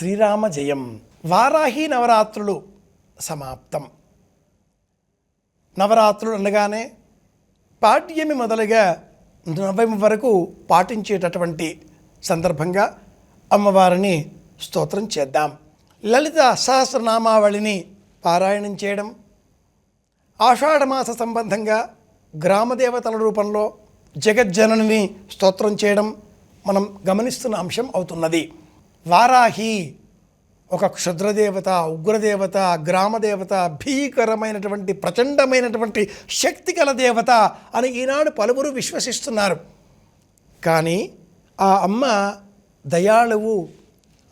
శ్రీరామ జయం. వారాహి నవరాత్రులు సమాప్తం. నవరాత్రులు అనగానే పాడ్యమి మొదలుగా నవమి వరకు పాటించేటటువంటి సందర్భంగా అమ్మవారిని స్తోత్రం చేద్దాం. లలిత సహస్రనామావళిని పారాయణం చేయడం ఆషాఢమాస సంబంధంగా గ్రామదేవతల రూపంలో జగజ్జనని స్తోత్రం చేయడం మనం గమనిస్తున్న అంశం అవుతున్నది. వారాహి ఒక క్షుద్రదేవత ఉగ్రదేవత గ్రామదేవత భీకరమైనటువంటి ప్రచండమైనటువంటి శక్తి గల దేవత అని ఈనాడు పలువురు విశ్వసిస్తున్నారు. కానీ ఆ అమ్మ దయాళువు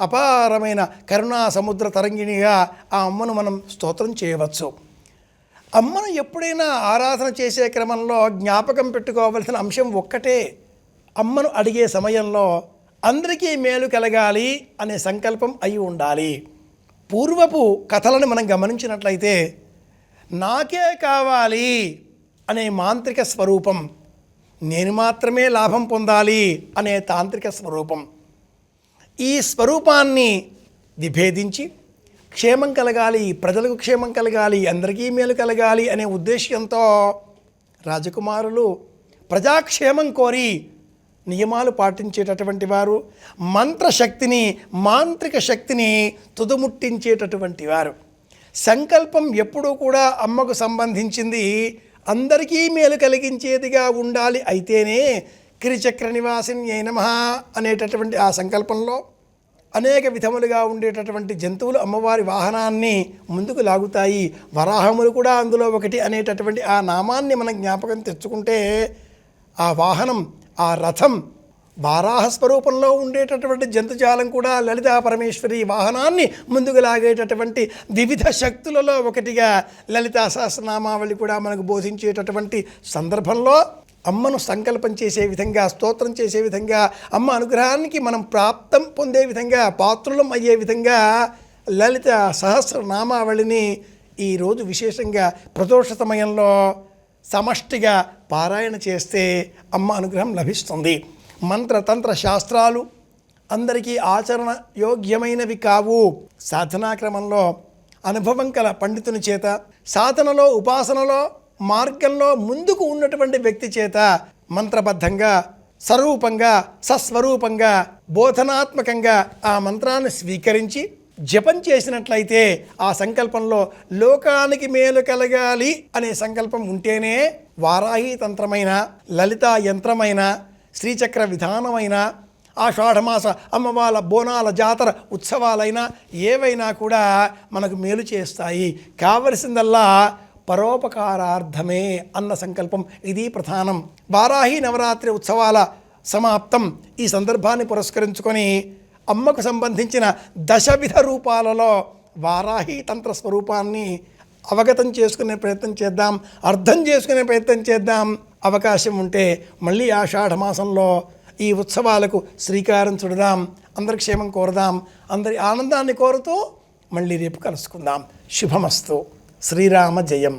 అపారమైన కరుణా సముద్ర తరంగిణిగా ఆ అమ్మను మనం స్తోత్రం చేయవచ్చు. అమ్మను ఎప్పుడైనా ఆరాధన చేసే క్రమంలో జ్ఞాపకం పెట్టుకోవలసిన అంశం ఒక్కటే. అమ్మను అడిగే సమయంలో అందరికీ మేలు కలగాలి అనే సంకల్పం అయి ఉండాలి. పూర్వపు కథలను మనం గమనించినట్లయితే నాకే కావాలి అనే మాంత్రిక స్వరూపం నేను మాత్రమే లాభం పొందాలి అనే తాంత్రిక స్వరూపం. ఈ స్వరూపాన్ని విభేదించి క్షేమం కలగాలి ప్రజలకు క్షేమం కలగాలి అందరికీ మేలు కలగాలి అనే ఉద్దేశ్యంతో రాజకుమారులు ప్రజాక్షేమం కోరి నియమాలు పాటించేటటువంటి వారు మంత్రశక్తిని మాంత్రిక శక్తిని తుదముట్టించేటటువంటి వారు. సంకల్పం ఎప్పుడూ కూడా అమ్మకు సంబంధించింది అందరికీ మేలు కలిగించేదిగా ఉండాలి అయితేనే కిరిచక్ర నివాసిని నమ అనేటటువంటి ఆ సంకల్పంలో అనేక విధములుగా ఉండేటటువంటి జంతువులు అమ్మవారి వాహనాన్ని ముందుకు లాగుతాయి. వరాహములు కూడా అందులో ఒకటి అనేటటువంటి ఆ నామాన్ని మనం జ్ఞాపకం తెచ్చుకుంటే ఆ వాహనం ఆ రథం వారాహ స్వరూపంలో ఉండేటటువంటి జంతుజాలం కూడా లలితా పరమేశ్వరి వాహనాన్ని ముందుకు లాగేటటువంటి వివిధ శక్తులలో ఒకటిగా లలితా సహస్రనామావళి కూడా మనకు బోధించేటటువంటి సందర్భంలో అమ్మను సంకల్పం చేసే విధంగా స్తోత్రం చేసే విధంగా అమ్మ అనుగ్రహానికి మనం ప్రాప్తం పొందే విధంగా పాత్రులం అయ్యే విధంగా లలిత సహస్రనామావళిని ఈరోజు విశేషంగా ప్రదోష సమయంలో సమష్టిగా పారాయణ చేస్తే అమ్మ అనుగ్రహం లభిస్తుంది. మంత్రతంత్ర శాస్త్రాలు అందరికీ ఆచరణ యోగ్యమైనవి కావు. సాధనాక్రమంలో అనుభవం కల పండితుని చేత సాధనలో ఉపాసనలో మార్గంలో ముందుకు ఉన్నటువంటి వ్యక్తి చేత మంత్రబద్ధంగా స్వరూపంగా సస్వరూపంగా బోధనాత్మకంగా ఆ మంత్రాన్ని స్వీకరించి జపం చేసినట్లయితే ఆ సంకల్పంలో లోకానికి మేలు కలగాలి అనే సంకల్పం ఉంటేనే వారాహి తంత్రమైన లలితా యంత్రమైన శ్రీచక్ర విధానమైన ఆషాఢమాస అమ్మవాళ్ళ బోనాల జాతర ఉత్సవాలైనా ఏవైనా కూడా మనకు మేలు చేస్తాయి. కావలసిందల్లా పరోపకారార్థమే అన్న సంకల్పం ఇది ప్రధానం. వారాహి నవరాత్రి ఉత్సవాల సమాప్తం ఈ సందర్భాన్ని పురస్కరించుకొని అమ్మకు సంబంధించిన దశవిధ రూపాలలో వారాహి తంత్ర స్వరూపాన్ని అవగతం చేసుకునే ప్రయత్నం చేద్దాం అర్థం చేసుకునే ప్రయత్నం చేద్దాం. అవకాశం ఉంటే మళ్ళీ ఆషాఢ మాసంలో ఈ ఉత్సవాలకు శ్రీకారం చుడదాం అందరి క్షేమం కోరదాం అందరి ఆనందాన్ని కోరుతూ మళ్ళీ రేపు కలుసుకుందాం. శుభమస్తు. శ్రీరామ జయం.